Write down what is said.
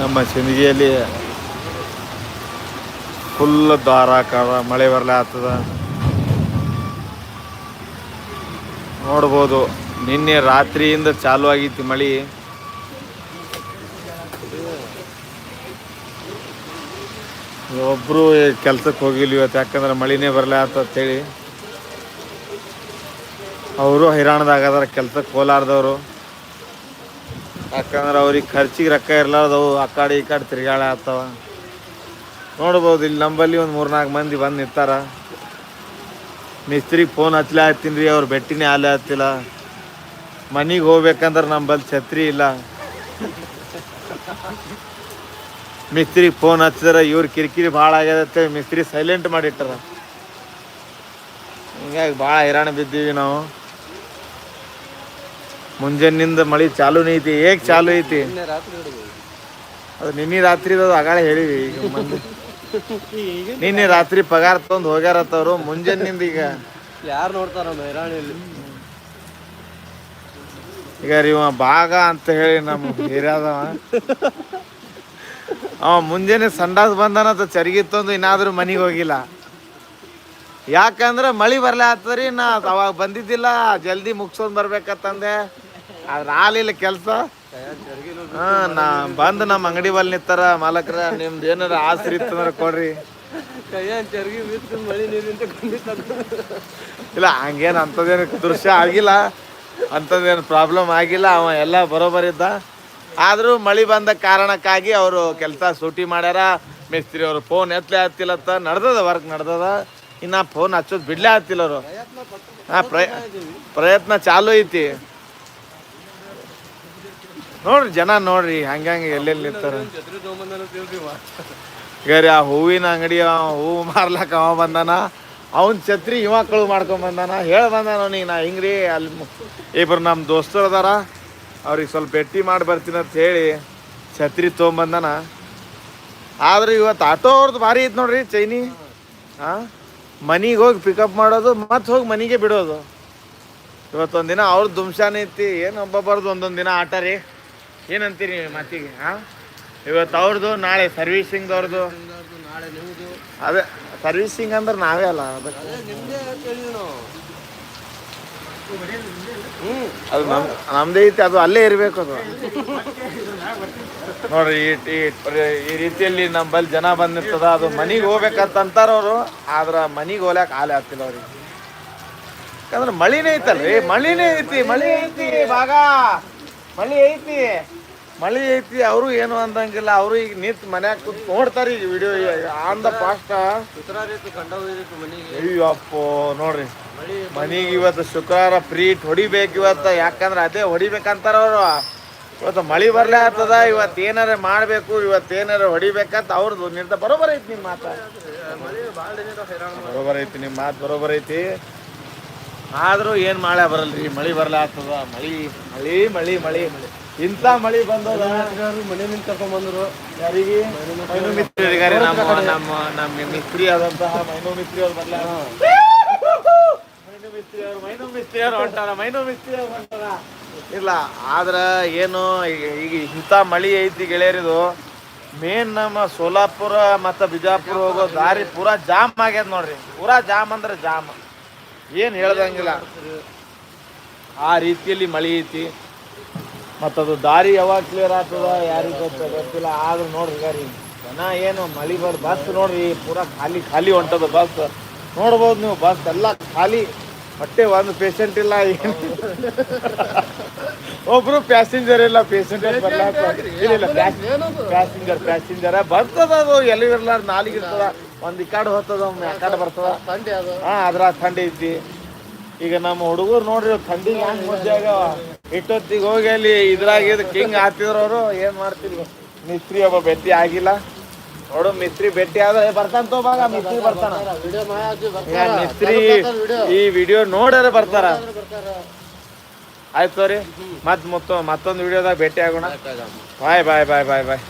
ನಮ್ಮ ಸಿಂದಗಿಯಲ್ಲಿ ಫುಲ್ ಧಾರಾಕಾರ ಮಳೆ ಬರಲೇ ಆಗ್ತದ. ನೋಡ್ಬೋದು, ನಿನ್ನೆ ರಾತ್ರಿಯಿಂದ ಚಾಲು ಆಗಿತ್ತು ಮಳೆ. ಒಬ್ಬರು ಕೆಲ್ಸಕ್ಕೆ ಹೋಗಿಲ್ಲ ಇವತ್ತು, ಯಾಕಂದ್ರೆ ಮಳಿನೇ ಬರಲ್ಲ ಅಂತೇಳಿ ಅವರು ಹೈರಾಣದಾಗದಾರ ಕೆಲ್ಸಕ್ಕೆ ಹೋಲಾರ್ದವರು ಯಾಕಂದ್ರೆ ಅವ್ರಿಗೆ ಖರ್ಚಿಗೆ ರೊಕ್ಕ ಇರ್ಲಾರ್ದವು ಆ ಕಡೆ ಈ ಕಡೆ ತಿರ್ಗಾಳ ಆಗ್ತಾವ. ನೋಡ್ಬೋದು, ಇಲ್ಲಿ ನಂಬಲ್ಲಿ ಒಂದು ಮೂರ್ನಾಲ್ಕು ಮಂದಿ ಬಂದು ನಿಂತಾರ. ಮಿಸ್ತ್ರಿಗೆ ಫೋನ್ ಹಚ್ಚಲೇ ಹತ್ತೀನಿ ರೀ, ಅವ್ರು ಬೆಟ್ಟಿನೇ ಆಲೆ ಹತ್ತಿಲ್ಲ. ಮನೆಗೆ ಹೋಗ್ಬೇಕಂದ್ರೆ ನಂಬಲ್ಲಿ ಛತ್ರಿ ಇಲ್ಲ. ಮಿಸ್ತ್ರಿಗೆ ಫೋನ್ ಹಚ್ಚಿದ್ರೆ, ಇವ್ರ ಕಿರಿಕಿರಿ ಭಾಳ ಆಗ್ಯದತ್ತೆ, ಮಿಸ್ತ್ರಿ ಸೈಲೆಂಟ್ ಮಾಡಿಟ್ಟಾರ. ಹಿಂಗಾಗಿ ಭಾಳ ಹೈರಾಣ ಬಿದ್ದೀವಿ ನಾವು. ಮುಂಜಾನಿಂದ ಮಳಿ ಚಾಲು ಐತಿ ಹೇಗ್ ಚಾಲು ಐತಿ. ಅದು ನಿನ್ನೆ ರಾತ್ರಿ ಅದು ಅಗಾಳೆ ಹೇಳಿವಿ ನಿನ್ನೆ ರಾತ್ರಿ ಪಗಾರ ತೊಂದು ಹೋಗ್ಯಾರತ್ತವ್ರು ಮುಂಜಾನಿಂದ ಈಗ. ಯಾರು ನೋಡ್ತಾರ ಈಗ ರೀ ಇವ ಭಾಗ ಅಂತ ಹೇಳಿ ನಮ್ಮ ಹಿರಿಯಾದವ. ಅವ ಮುಂಜಾನೆ ಸಂಡಾಸ್ ಬಂದನಂತ ಚರಿಗಿ ತಂದು ಇನ್ನಾದ್ರೂ ಮನೆಗೆ ಹೋಗಿಲ್ಲ. ಯಾಕಂದ್ರೆ ಮಳಿ ಬರ್ಲೇ ಆಗ್ತದ್ರಿ ನಾ ಅವಾಗ ಬಂದಿದ್ದಿಲ್ಲ ಜಲ್ದಿ ಮುಗ್ಸೋದ್ ಬರ್ಬೇಕತ್ತಂದೆ. ಆದ್ರೆ ಆಲಿಲ್ಲ ಕೆಲಸ. ಹಾ ನಾ ಬಂದು ನಮ್ಮ ಅಂಗಡಿ ಬಲ್ ನಿಂತಾರ ಮಾಲಕ್ರ ನಿಮ್ದು ಏನಾರ ಆಸರಿ ಇತ್ತಂದ್ರೆ ಕೊಡ್ರಿ. ಇಲ್ಲ ಹಂಗೇನು ಅಂಥದ್ದೇನು ದೃಶ್ಯ ಆಗಿಲ್ಲ. ಅಂಥದ್ದೇನು ಪ್ರಾಬ್ಲಮ್ ಆಗಿಲ್ಲ. ಅವ ಎಲ್ಲ ಬರೋಬರಿದ್ದ ಆದರೂ ಮಳೆ ಬಂದ ಕಾರಣಕ್ಕಾಗಿ ಅವರು ಕೆಲಸ ಸೂಟಿ ಮಾಡ್ಯಾರ. ಮೇಸ್ತ್ರಿ ಅವರು ಫೋನ್ ಎತ್ತಲೇ ಹತ್ತಿಲ್ಲತ್ತ ನಡ್ದದ ವರ್ಕ್ ನಡ್ದದ. ಇನ್ನು ಫೋನ್ ಹಚ್ಚೋದು ಬಿಡ್ಲೇ ಹತ್ತಿಲ್ಲ ಅವರು. ಹಾಂ ಪ್ರಯ ಪ್ರಯತ್ನ ಚಾಲು ಐತಿ. ನೋಡ್ರಿ, ಜನ ನೋಡ್ರಿ ಹಂಗಂಗೆ ಎಲ್ಲೆಲ್ಲಿ ತಿಳ್ದಿವ ಗರಿ, ಆ ಹೂವಿನ ಅಂಗಡಿ ಹೂವು ಮಾರ್ಲಕ್ಕ ಅವ ಬಂದಾನ. ಅವನ್ ಛತ್ರಿ ಇವ ಕಳು ಮಾಡ್ಕೊಂಡ್ ಬಂದಾನ. ಹೇಳ ಬಂದಾನ ಅವನಿಗೆ, ನಾ ಹಿಂಗ್ರಿ, ಅಲ್ಲಿ ಇಬ್ರು ನಮ್ಮ ದೋಸ್ತರು ಅದಾರ. ಅವ್ರಿಗೆ ಸ್ವಲ್ಪ ಭೇಟಿ ಮಾಡಿ ಬರ್ತೀನಿ ಅಂತ ಹೇಳಿ ಛತ್ರಿ ತೊಗೊಂಬಂದಾನ ಆದ್ರೆ ಇವತ್ತು ಆಟೋ ಅವ್ರದ್ದು ಭಾರಿ ಐತೆ ನೋಡ್ರಿ, ಚೈನಿ. ಹಾಂ ಮನಿಗೆ ಹೋಗಿ ಪಿಕಪ್ ಮಾಡೋದು ಮತ್ತೆ ಹೋಗಿ ಮನೆಗೆ ಬಿಡೋದು. ಇವತ್ತೊಂದಿನ ದಿನ ಅವ್ರದ್ದು ದುಮ್ಶಾನ ಐತಿ, ಏನು ಒಬ್ಬೊಬ್ಬರದು ಒಂದೊಂದು ದಿನ ಆಟ ರೀ. ಏನಂತೀರಿ ಮತ್ತಿಗೆ ಹಾಂ ಇವತ್ತು ಅವ್ರದ್ದು ನಾಳೆ ಸರ್ವೀಸಿಂಗ್ದವ್ರದ್ದು ನಾಳೆ ಅದೇ ಸರ್ವೀಸಿಂಗ್ ಅಂದ್ರೆ ನಾವೇ ಅಲ್ಲ ಅದಕ್ಕೆ. ಅದೇ ನಮ್ ನಮ್ದೇ ಐತಿ ಅದು ಅಲ್ಲೇ ಇರಬೇಕು ಅದು. ನೋಡ್ರಿ ಈ ಈ- ಈ ರೀತಿಯಲ್ಲಿ ನಮ್ಮಲ್ಲಿ ಜನ ಬಂದಿರ್ತದ ಅದು ಮನಿಗೆ ಹೋಗ್ಬೇಕಂತ ಅಂತಾರ ಅವರು ಆದ್ರ ಮನಿಗೆ ಹೋಗ್ಲಾಕ ಹಾಲೆ ಆಗ್ತಿಲ್ಲ ಅವ್ರಿಗೆ. ಯಾಕಂದ್ರೆ ಮಳಿನೇ ಐತಲ್ರಿ ಮಳಿನೇ ಐತಿ ಮಳಿ ಐತಿ ಭಾಗ. ಮಳಿ ಐತಿ? ಮಳಿ ಐತಿ, ಅವರು ಏನು ಅಂದಂಗಿಲ್ಲ. ಅವರು ಈಗ ನಿಂತು ಮನ್ಯಾಗ ಕೂತ್ ನೋಡ್ತಾರೆ ಈಗ video on the fast Ayyappa, ನೋಡ್ರಿ. ಮನಿಗೆ ಇವತ್ತು ಶುಕ್ರವಾರ ಫ್ರೀ ಹೊಡಿಬೇಕು ಇವತ್ತು. ಯಾಕಂದ್ರೆ ಅದೇ ಹೊಡಿಬೇಕಂತಾರ ಅವರು. ಇವತ್ತು ಮಳಿ ಬರ್ಲೇ ಆಗ್ತದ. ಇವತ್ತು ಏನಾರ ಮಾಡಬೇಕು, ಇವತ್ತು ಏನಾರ ಹೊಡಿಬೇಕಂತ ಅವ್ರದ್ದು ನಿರ್ಧಾರ ಬರೋಬರ್ ಐತಿ ನಿಮ್ಮ ಮಾತು. ಬರೋಬರ್ ಐತಿ ನಿಮ್ಮ ಮಾತು, ಬರೋಬರ್ ಐತಿ. ಆದ್ರೂ ಏನು ಮಳೆ ಬರಲ್ರಿ? ಮಳಿ ಬರ್ಲೇ ಆಗ್ತದ. ಮಳಿ ಮಳಿ ಮಳಿ ಮಳಿ ಮಳಿ. ಇಂಥ ಮಳಿ ಬಂದದ. ಮನೆ ನಿಂತ ಬಂದ್ರು. ಯಾರಿಗೆ? ಮೈನು ಮಿತ್ರಿಗಾರೆ ನಮ್ಮ ನಮ್ಮ ನಮ್ಮ ಮಿಸ್ತ್ರಿ ಆದಂತಹ ಮೈನು ಮಿಸ್ತ್ರಿ ಅವ್ರು ಬರ್ಲ ಮೈನು ಮಿಸ್ತ್ರಿ ಅವ್ರು ಮೈನು ಮಿಸ್ತ್ರಿ ಅವ್ರು ಹೊಂಟಾರ ಮೈನು ಮಿಸ್ತ್ರಿ ಅವ್ರು ಹೊಂಟಾರ. ಇಲ್ಲ ಆದ್ರ ಏನು ಈಗ ಈಗ ಇಂಥ ಮಳಿ ಐತಿ ಗೆಳೆಯರಿದು. ಮೇನ್ ನಮ್ಮ ಸೋಲಾಪುರ ಮತ್ತು ಬಿಜಾಪುರ ಹೋಗೋ ದಾರಿ ಪೂರಾ ಜಾಮ್ ಆಗ್ಯದ ನೋಡ್ರಿ. ಪೂರಾ ಜಾಮ್ ಅಂದ್ರೆ ಜಾಮ್. ಏನು ಹೇಳ್ದಂಗಿಲ್ಲ. ಆ ರೀತಿಯಲ್ಲಿ ಮಳೆ ಐತಿ. ಮತ್ತದು ದಾರಿ ಯಾವಾಗ ಕ್ಲಿಯರ್ ಆಗ್ತದ ಯಾರಿಗೆ ಗೊತ್ತ ಗೊತ್ತಿಲ್ಲ. ಆದ್ರೂ ನೋಡ್ರಿ ಗಾರಿ ಜನ ಏನು ಮಳಿ ಬರ್ ಬಸ್ ನೋಡ್ರಿ ಪೂರಾ ಖಾಲಿ ಖಾಲಿ ಹೊಂಟದ ಬಸ್ ನೋಡ್ಬೋದು ನೀವು ಬಸ್ ಎಲ್ಲ ಖಾಲಿ. ಹೊಟ್ಟೆ ಒಂದು ಪೇಷಂಟ್ ಇಲ್ಲ ಏನು ಒಬ್ರು ಪ್ಯಾಸೆಂಜರ್ ಇಲ್ಲ ಪೇಷಂಟ್ ಇಲ್ಲ ಪ್ಯಾಸೆಂಜರ್ ಪ್ಯಾಸೆಂಜರ್ ಬರ್ತದ ಅದು ಎಲ್ಲಿ ಇರ್ಲಾರ ನಾಲಿಗೆ ಇರ್ತದ. ಒಂದ್ ಈ ಕಡೆ ಹೋಗ್ತದ ಒಮ್ಮೆ ಆ ಕಡೆ ಬರ್ತದ? ಥಂಡಿ ಅದು. ಹಾ ಅದ್ರ ಥಂಡಿ ಐತಿ. ಈಗ ನಮ್ಮ ಹುಡುಗರು ನೋಡ್ರಿ ಥಂಡಿ ಹೆಂಗ್ ಆಗ್ಯಾವ ಇಟ್ಟೊತ್ತಿಗೆ ಹೋಗಿ ಅಲ್ಲಿ ಇದ್ರಾಗ ಕಿಂಗ್ ಹಾಕ್ತಿದ್ರವ್ರು ಏನ್ ಮಾಡ್ತಿಲ್ಲ ಮಿಸ್ತ್ರಿ ಒಬ್ಬ ಭೇಟಿ ಆಗಿಲ್ಲ. ನೋಡು ಮಿಸ್ತ್ರಿ ಭೇಟಿ ಆದ ಬರ್ತಂತ ಬರ್ತಾನ ತೋಬಾಗ ಮಿಸ್ತ್ರಿ ಬರ್ತಾನ. ಈಗ ಮಿಸ್ತ್ರಿ ಈ ವಿಡಿಯೋ ನೋಡ್ಯಾರ ಬರ್ತಾರ. ಆಯ್ತು ಸರಿ ಮತ್ ಮತ್ತೊಂದು ವಿಡಿಯೋದಾಗ ಭೇಟಿ ಆಗೋಣ. ಬಾಯ್ ಬಾಯ್ ಬಾಯ್ ಬಾಯ್ ಬಾಯ್.